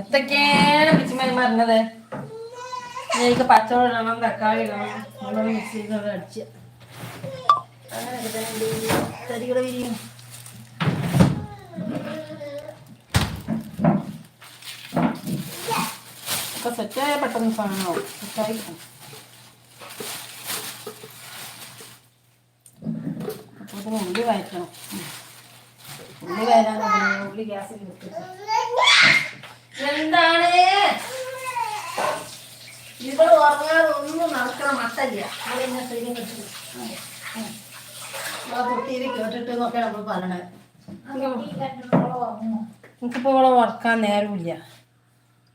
എത്തൊക്കെയാണ് പിച്ചിമാരി പറഞ്ഞത് എനിക്ക് പച്ചവെള്ളം ഇടണം തക്കാളി ഇടണം മിക്സ് ചെയ്ത് അടിച്ച്. അങ്ങനെയൊക്കെ സെറ്റായ പെട്ടെന്ന് സാധനമാവും. സെറ്റായി അപ്പോൾ ഉള്ളി വഴറ്റണം എന്താണ്? ഇവൾ ഉറങ്ങാതെ ഒന്നും നടക്കണ മട്ടല്ല എനിക്കിപ്പോൾ ഇവിടെ ഉറക്കാൻ നേരമില്ല.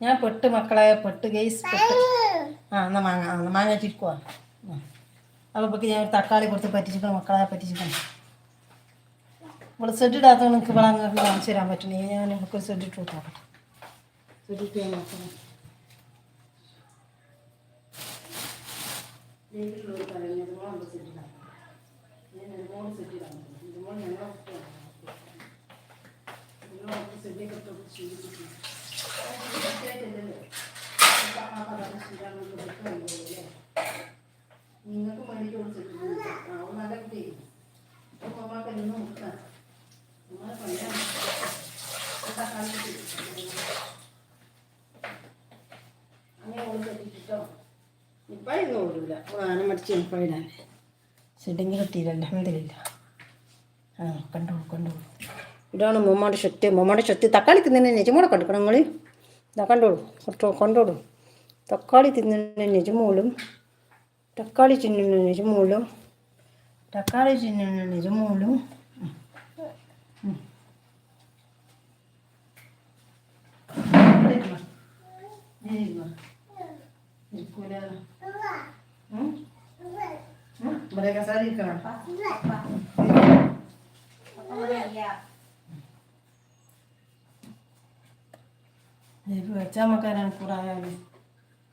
ഞാൻ പെട്ട് മക്കളെ പെട്ട് പെട്ട്. ആ എന്നാ മാങ്ങ മാങ്ങ ചിരിക്കുവാ അപ്പൊ ഞാൻ തക്കാളി കൊടുത്ത് പറ്റിച്ചിക്കണം മക്കളെ പറ്റിച്ചിക്കണം ഇവിടെ സെഡ് ഇടാത്ത നിങ്ങൾക്ക് ഇവിടെ അങ്ങോട്ട് കാണിച്ചു തരാൻ പറ്റണേ ഞാൻ നമുക്ക് ഒരു സെഡ് ഇട്ട് നോക്കണം നിങ്ങൾക്ക് വേണ്ടിയിട്ട് കൊടുത്തിട്ടുണ്ട് ആ അവൾ നല്ല കുട്ടി അപ്പോൾ അമ്മയ്ക്ക് എന്നും മുട്ടാം നമ്മളെ പണിയാണ് തക്കാളി അങ്ങനെ കൊടുത്തിട്ടോ ഇപ്പം ഓടില്ല ആന മടിച്ച് ഇപ്പോഴിടാൻ ചെടിങ്ങി കിട്ടിയില്ല എന്തില്ല ആ കണ്ടോളൂ കണ്ടോളൂ ഇതാണ് മമ്മയുടെ ശക്തി. മമ്മയുടെ ശക്തി. തക്കാളി തിന്നുന്ന നിജമോടെ കണ്ടുക്കണം നിങ്ങൾ ഇതാ കണ്ടോളൂ. കൊണ്ടോ കൊണ്ടോളൂ. തക്കാളി തിന്നുന്ന നെജമോളും തക്കാളി തിന്നുന്ന നെജമോളും തക്കാളി തിന്നുന്ന നിജമോളും mereka saling kan Ibu aja makanan kurang ya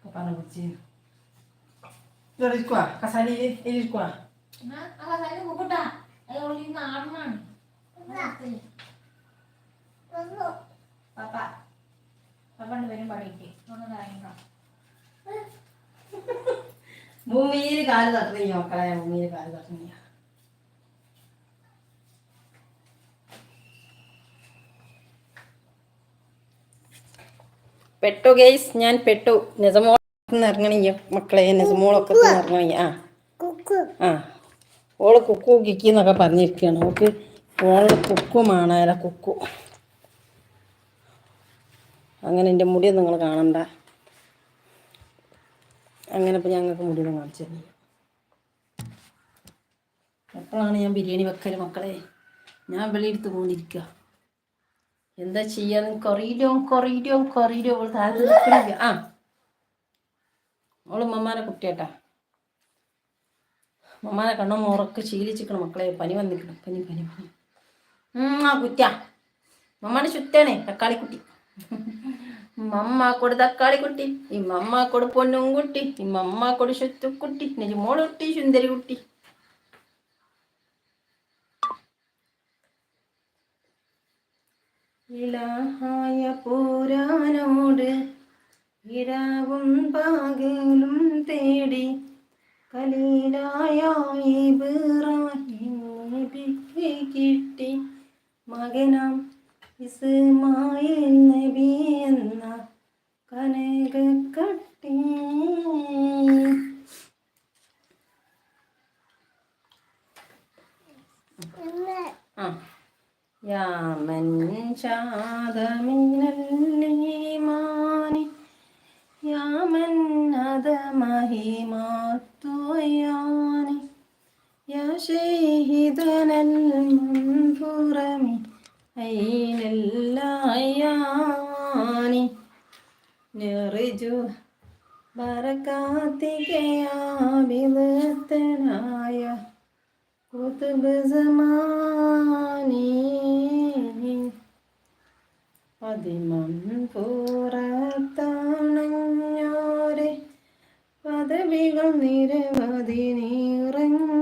kepala kecil. Dari kuah, kasali ini kuah. Nah, alasannya saya mau beda. Ayo lima arman. Bapak, Papa. Papa nih Bapak, bareng. bapak bareng kak. ഭൂമിയിൽ കാൽ തട്ടുന്ന മക്കളെ ഭൂമിയിൽ കാൽ തട്ടുന്ന പെട്ടു guys ഞാൻ പെട്ടു. നിസമോൾ ഇറങ്ങണിയ മക്കളെ നിസമോളൊക്കെ ഇറങ്ങണി ആ. ആ. ഓൾ കുക്കു കിക്കി എന്നൊക്കെ പറഞ്ഞിരിക്കുകയാണ് ഓൾക്ക് ഓൾ കുക്കുമാണ് അല്ല കുക്കു. അങ്ങനെ എന്റെ മുടി നിങ്ങൾ കാണണ്ട. അങ്ങനെ ഇപ്പം ഞങ്ങൾക്ക് മുടിയൊന്നും കാണിച്ചു തരുന്നത് എപ്പോഴാണ് ഞാൻ ബിരിയാണി വെക്കൽ മക്കളെ? ഞാൻ വെളിയെടുത്ത് പോന്നിരിക്കുക എന്താ ചെയ്യാൻ കൊറിയിലോ കൊറിയിലോ കൊറിയിലോ അവൾ താഴെ ആ. അവൾ മമ്മാനെ കുട്ടിയേട്ടാ. മമ്മാനെ കണ്ണോ മുറക്ക് ശീലിച്ചിക്കണം മക്കളെ. പനി വന്നിക്കണം പനി പനി പനി. ആ കുറ്റ. മമ്മാനെ ചുറ്റാണേ തക്കാളിക്കുട്ടി. മമ്മാക്കോട് തക്കാളിക്കുട്ടി ഈ മമ്മാക്കോട് പൊന്നും കുട്ടി ഈ മമ്മാക്കോട് ശുത്തുക്കുട്ടി സുന്ദരി കുട്ടി. ായ പോരാനോട് ഇരാവും പകലും തേടി കലീലായ കിട്ടി മകനാം ഇസ്മായിൽ നബി എന്ന കനകക്കട്ടി. ആ. യാമൻ ശാദമിനല്ലീമാനി യാമൻ അത മഹിമാത്തുയാനി യാ ഷെയ്ഹിദനൽ മുൻപുറമി. അയ്യ ബറക്കാത്തികയാഭിവൃത്തനായ കുതുബ് പതിമം പൂറത്താണഞ്ഞോരെ പദവികൾ നിരവധി നീറങ്ങ.